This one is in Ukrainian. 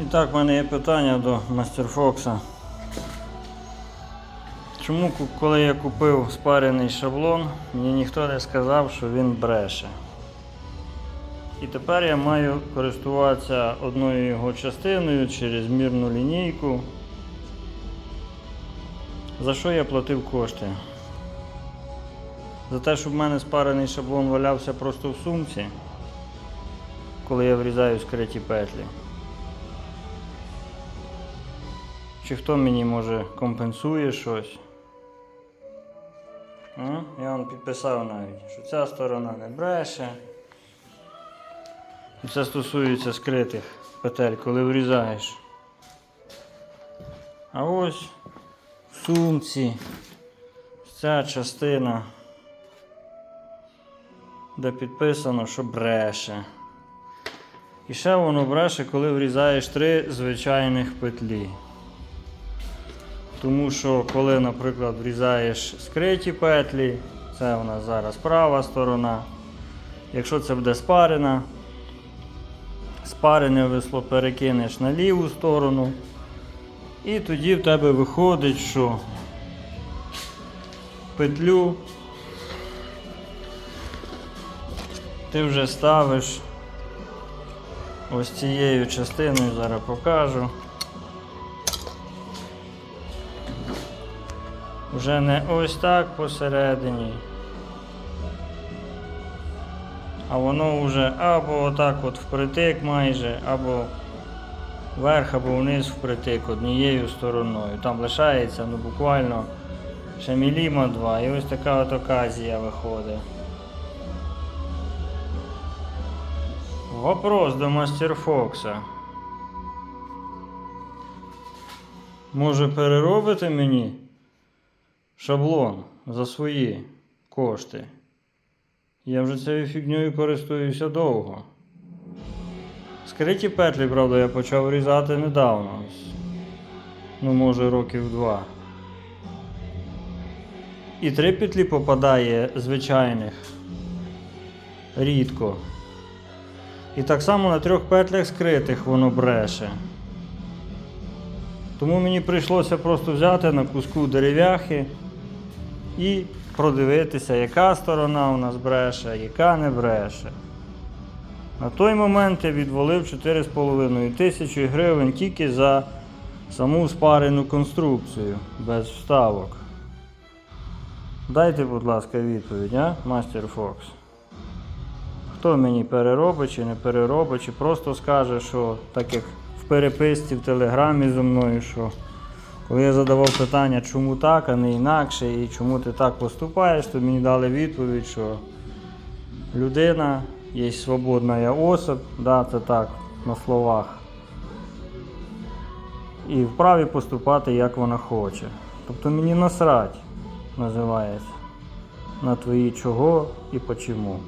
І так, в мене є питання до Мастер Фокса. Чому, коли я купив спарений шаблон, мені ніхто не сказав, що він бреше. І тепер я маю користуватися одною його частиною через мірну лінійку. За що я платив кошти? За те, щоб в мене спарений шаблон валявся просто в сумці, коли я врізаю скриті петлі. Чи хто мені може компенсує щось? Я вам підписав навіть, що ця сторона не бреше. Це стосується скритих петель, коли врізаєш. А ось в сумці ця частина, де підписано, що бреше. І ще воно бреше, коли врізаєш три звичайних петлі. Тому що коли, наприклад, врізаєш скриті петлі, це у нас зараз права сторона. Якщо це буде спарена, спарене весло перекинеш на ліву сторону. І тоді в тебе виходить, що петлю ти вже ставиш ось цією частиною, зараз покажу. Вже не ось так посередині. А воно вже або отак от впритик майже, або вверх, або вниз впритик однією стороною. Там лишається ну, буквально ще міліма два. І ось така от оказія виходить. Вопрос до Мастер Фокса. Може переробити мені шаблон за свої кошти? Я вже цією фігньою користуюся довго. Скриті петлі, правда, я почав різати недавно. Ну, може, років два. І три петлі попадає звичайних. Рідко. І так само на трьох петлях скритих воно бреше. Тому мені прийшлося просто взяти на куску дерев'яхи і продивитися, яка сторона у нас бреше, яка не бреше. На той момент я відвалив 4,5 тисячі гривень тільки за саму спарену конструкцію без вставок. Дайте, будь ласка, відповідь, а, Мастер Фокс. Хто мені переробить чи не переробить, чи просто скаже, що так як в переписці в телеграмі зі мною, що коли я задавав питання, чому так, а не інакше, і чому ти так поступаєш, то мені дали відповідь, що людина є свободна я особь, да, це так, на словах. І вправі поступати, як вона хоче. Тобто мені насрать називається на твої чого і почому.